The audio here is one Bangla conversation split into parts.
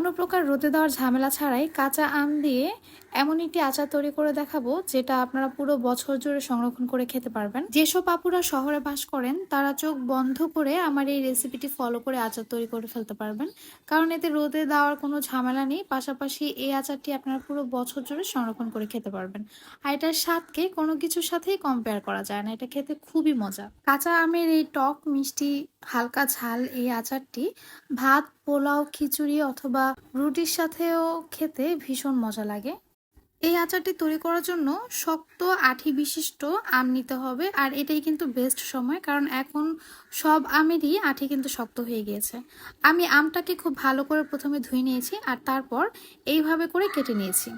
কোনো প্রকার রোদে দেওয়ার ঝামেলা ছাড়াই কাঁচা আম দিয়ে এমন একটি আচার তৈরি করে দেখাবো, যেটা আপনারা পুরো বছর জুড়ে সংরক্ষণ করে খেতে পারবেন। যেসব আপুরা শহরে বাস করেন, তারা চোখ বন্ধ করে আমার এই রেসিপিটি ফলো করে আচার তৈরি করে ফেলতে পারবেন। কারণ এতে রোদে দেওয়ার কোনো ঝামেলা নেই, পাশাপাশি এই আচারটি আপনারা পুরো বছর জুড়ে সংরক্ষণ করে খেতে পারবেন। আর এটার স্বাদকে কোনো কিছুর সাথেই কম্পেয়ার করা যায় না, এটা খেতে খুবই মজা। কাঁচা আমের এই টক মিষ্টি হালকা ঝাল এই আচারটি ভাত, পোলাও, খিচুড়ি অথবা রুটির সাথেও খেতে ভীষণ মজা লাগে। এই আচারটি তৈরি করার জন্য শক্ত আঠি বিশিষ্ট আম নিতে হবে, আর এটাই কিন্তু বেস্ট সময়, কারণ এখন সব আমেরই আঠি কিন্তু শক্ত হয়ে গিয়েছে। আমি আমটাকে খুব ভালো করে প্রথমে ধুয়ে নিয়েছি, আর তারপর এইভাবে করে কেটে নিয়েছি।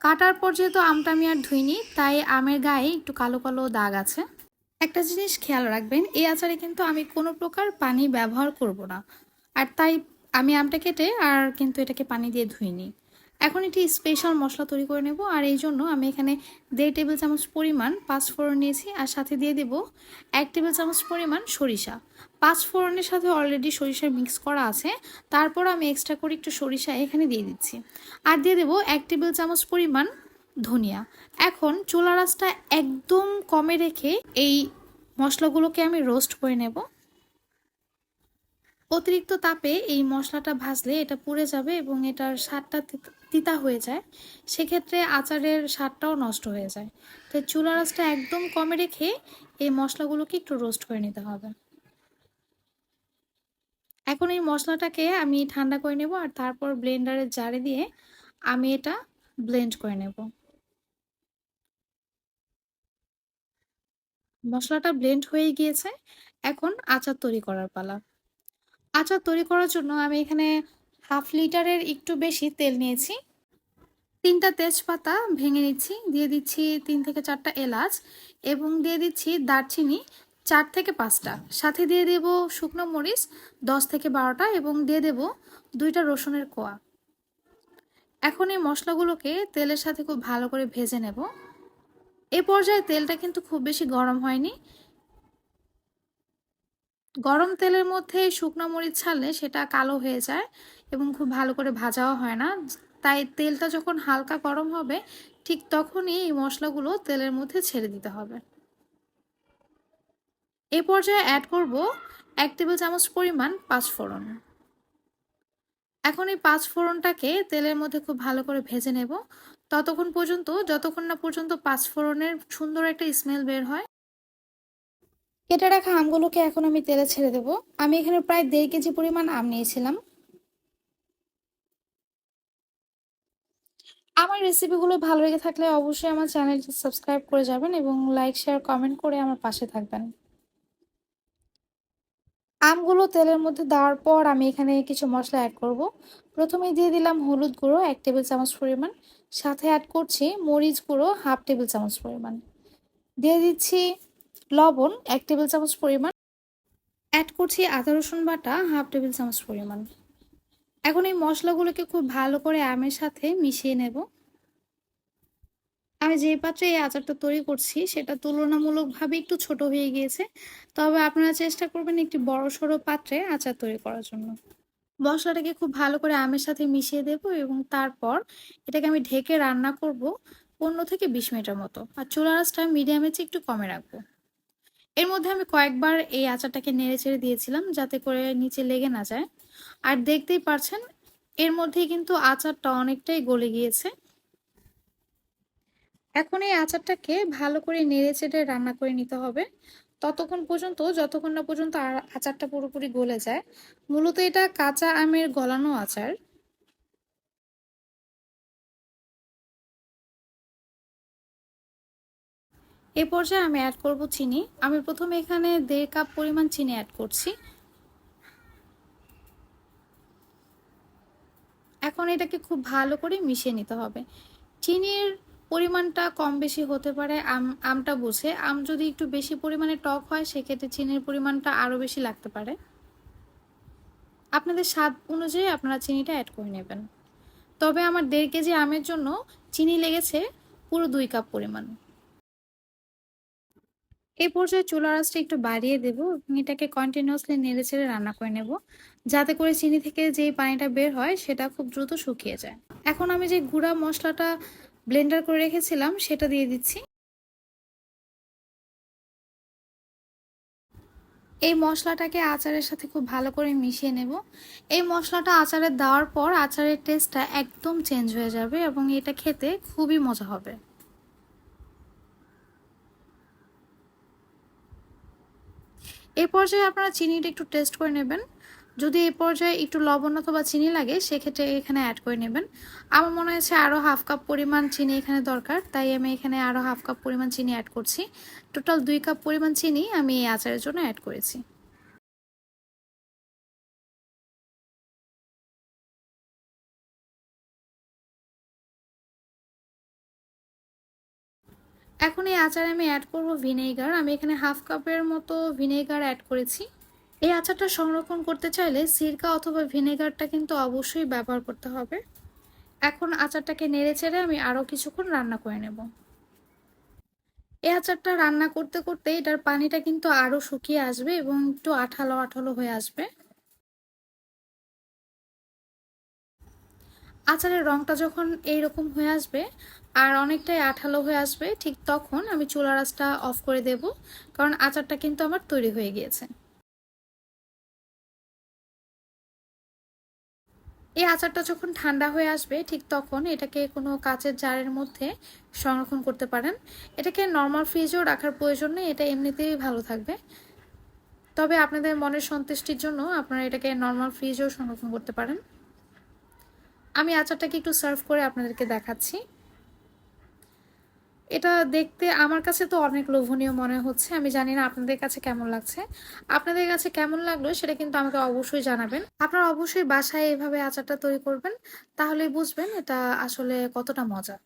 কাটার পর যেহেতু আমটা আমি আর ধুইনি, তাই আমের গায়ে একটু কালো কালো দাগ আছে। একটা জিনিস খেয়াল রাখবেন, এই আচারে কিন্তু আমি কোনো প্রকার পানি ব্যবহার করব না। আর তাই আমি আমটা কেটে আর কিন্তু এটাকে পানি দিয়ে ধুইনি। এখন একটি স্পেশাল মশলা তৈরি করে নেব আর এই জন্য আমি এখানে দেড় টেবিল চামচ পরিমাণ পাঁচ ফোড়ন নিয়েছি আর সাথে দিয়ে দেব এক টেবিল চামচ পরিমাণ সরিষা। পাঁচ ফোড়নের সাথে অলরেডি সরিষা মিক্স করা আছে, তারপর আমি এক্সট্রা করে একটু সরিষা এখানে দিয়ে দিচ্ছি। আর দিয়ে দেবো এক টেবিল চামচ পরিমাণ ধনিয়া। এখন চোলা রাসটা একদম কমে রেখে এই মশলাগুলোকে আমি রোস্ট করে নেব। অতিরিক্ত তাপে এই মশলাটা ভাজলে এটা পুড়ে যাবে এবং এটার স্বাদটা তিতা হয়ে যায়। সেক্ষেত্রে আচারের স্বাদটাও নষ্ট হয়ে যায়। তাই চুলা রাসটা একদম কমে রেখে এই মশলাগুলোকে একটু রোস্ট করে নিতে হবে। এখন এই মশলাটাকে আমি ঠান্ডা করে নেব আর তারপর ব্লেন্ডারের জারে দিয়ে আমি এটা ব্লেন্ড করে নেব। মশলাটা ব্লেন্ড হয়ে গিয়েছে। এখন আচার তৈরি করার পালা। আচার তৈরি করার জন্য আমি এখানে হাফ লিটারের একটু বেশি তেল নিয়েছি। তিনটা তেজপাতা ভেঙে নিচ্ছি, দিয়ে দিচ্ছি তিন থেকে চারটা এলাচ এবং দিয়ে দিচ্ছি দারচিনি চার থেকে পাঁচটা। সাথে দিয়ে দেব শুকনো মরিচ দশ থেকে বারোটা এবং দিয়ে দেব দুইটা রসুনের কোয়া। এখন এই মশলাগুলোকে তেলের সাথে খুব ভালো করে ভেজে নেব। এ পর্যায়ে তেলটা কিন্তু খুব বেশি গরম হয়নি। গরম তেলের মধ্যে শুকনো মরিচ ছাড়লে সেটা কালো হয়ে যায় এবং খুব ভালো করে ভাজাও হয় না। তাই তেলটা যখন হালকা গরম হবে, ঠিক তখনই এই মশলাগুলো তেলের মধ্যে ছেড়ে দিতে হবে। এ পর্যায়ে অ্যাড করব এক টেবিল চামচ পরিমাণ পাঁচফোড়ন এখন এই পাঁচ ফোড়নটাকে তেলের মধ্যে খুব ভালো করে ভেজে নেব। ততক্ষণ পর্যন্ত, যতক্ষণ না পর্যন্ত পাঁচ ফোড়নের সুন্দর একটা স্মেল বের হয় কেটে রাখা আমগুলোকে এখন আমি তেলে ছেড়ে দেব। আমি এখানে প্রায় দেড় কেজি পরিমাণ আম নিয়েছিলাম। আমার রেসিপিগুলো ভালো লেগে থাকলে অবশ্যই আমার চ্যানেলটি সাবস্ক্রাইব করে যাবেন এবং লাইক, শেয়ার, কমেন্ট করে আমার পাশে থাকবেন। আমগুলো তেলের মধ্যে দেওয়ার পর আমি এখানে কিছু মশলা অ্যাড করব। প্রথমে দিয়ে দিলাম হলুদ গুঁড়ো এক টেবিল চামচ পরিমাণ। সাথে অ্যাড করছি মরিচ গুঁড়ো হাফ টেবিল চামচ পরিমাণ। দিয়ে দিচ্ছি লবণ এক টেবিল চামচ পরিমাণ। অ্যাড করছি আদা, রসুন বাটা, হাফ টেবিল চামচ পরিমাণ। এখন এই মশলাগুলোকে খুব ভালো করে আমের সাথে মিশিয়ে নেব। আমি যে পাত্রে এই আচারটা তৈরি করছি, সেটা তুলনামূলকভাবে একটু ছোট হয়ে গিয়েছে। তবে আপনারা চেষ্টা করবেন একটি বড় সড়ো পাত্রে আচার তৈরি করার জন্য। মশলাটাকে খুব ভালো করে আমের সাথে মিশিয়ে দেব এবং তারপর এটাকে আমি ঢেকে রান্না করব পনেরো থেকে বিশ মিনিটের মতো। আর চুলা আঁচটা মিডিয়ামে চেয়ে একটু কমে রাখব। এর মধ্যে আমি কয়েকবার এই আচারটাকে নেড়ে চেড়ে দিয়েছিলাম যাতে করে নিচে লেগে না যায়। আর দেখতেই পারছেন, এর মধ্যেই কিন্তু আচারটা অনেকটাই গলে গিয়েছে। এখন এই আচারটাকে ভালো করে নেড়ে চেড়ে রান্না করে নিতে হবে। ততক্ষণ পর্যন্ত, যতক্ষণ না পর্যন্ত আচারটা পুরোপুরি গলে যায়, মূলত এটা কাঁচা আমের গলানো আচার। এ পর্যায়ে আমি অ্যাড করব চিনি। আমি প্রথমে এখানে দেড় কাপ পরিমাণ চিনি অ্যাড করছি। এখন এটাকে খুব ভালো করে মিশিয়ে নিতে হবে। চিনির পরিমাণটা কম বেশি হতে পারে, আম, আমটা বুঝে। আম যদি একটু বেশি পরিমাণে টক হয়, সেক্ষেত্রে চিনির পরিমাণটা আরও বেশি লাগতে পারে। আপনাদের স্বাদ অনুযায়ী আপনারা চিনিটা অ্যাড করে নেবেন। তবে আমার দেড় কেজি আমের জন্য চিনি লেগেছে পুরো দুই কাপ পরিমাণ। এই পর্যায়ে চুলার আঁচটা একটু বাড়িয়ে দেবো এবং এটাকে কন্টিনিউসলি নেড়ে ছেড়ে রান্না করে নেব। যাতে করে চিনি থেকে যেই পানিটা বের হয় সেটা খুব দ্রুত শুকিয়ে যায়। এখন আমি যে গুঁড়া মশলাটা ব্লেন্ডার করে রেখেছিলাম সেটা দিয়ে দিচ্ছি। এই মশলাটাকে আচারের সাথে খুব ভালো করে মিশিয়ে নেব। এই মশলাটা আচারে দেওয়ার পর আচারের টেস্টটা একদম চেঞ্জ হয়ে যাবে এবং এটা খেতে খুবই মজা হবে। এই পর্যায়ে আপনারা চিনিটা একটু টেস্ট করে নেবেন। যদি এ পর্যায়ে একটু লবণ অথবা চিনি লাগে, সেক্ষেত্রে এখানে অ্যাড করে নেবেন। আমার মনে হয়েছে আরও হাফ কাপ পরিমাণ চিনি এখানে দরকার, তাই আমি এখানে আরও হাফ কাপ পরিমাণ চিনি অ্যাড করছি। টোটাল দুই কাপ পরিমাণ চিনি আমি এই আচারের জন্য অ্যাড করেছি। এখন এই আচারে আমি অ্যাড করব ভিনেগার আমি এখানে হাফ কাপের মতো ভিনেগার অ্যাড করেছি। এই আচারটা সংরক্ষণ করতে চাইলে সিরকা অথবা ভিনেগারটা কিন্তু অবশ্যই ব্যবহার করতে হবে। এখন আচারটাকে নেড়ে চেড়ে আমি আরও কিছুক্ষণ রান্না করে নেব। এই আচারটা রান্না করতে করতে এটার পানিটা কিন্তু আরও শুকিয়ে আসবে এবং একটু আঠালো আঠালো হয়ে আসবে। আচারের রংটা যখন এইরকম হয়ে আসবে আর অনেকটাই আঠালো হয়ে আসবে ঠিক তখন আমি চুলা রাসটা অফ করে দেব, কারণ আচারটা কিন্তু আমার তৈরি হয়ে গিয়েছে। এই আচারটা যখন ঠান্ডা হয়ে আসবে, ঠিক তখন এটাকে কোনো কাচের জারের মধ্যে সংরক্ষণ করতে পারেন। এটাকে নর্মাল ফ্রিজেও রাখার প্রয়োজন নেই, এটা এমনিতেই ভালো থাকবে। তবে আপনাদের মনের সন্তুষ্টির জন্য আপনারা এটাকে নর্মাল ফ্রিজেও সংরক্ষণ করতে পারেন। আমি আচারটাকে একটু সার্ভ করে আপনাদেরকে দেখাচ্ছি। এটা দেখতে আমার কাছে তো অনেক লোভনীয় মনে হচ্ছে। আমি জানি না আপনাদের কাছে কেমন লাগছে। আপনাদের কাছে কেমন লাগল সেটা কিন্তু আমাকে অবশ্যই জানাবেন। আপনারা অবশ্যই বাসায় এভাবে আচারটা তৈরি করবেন, তাহলে বুঝবেন এটা আসলে কতটা মজা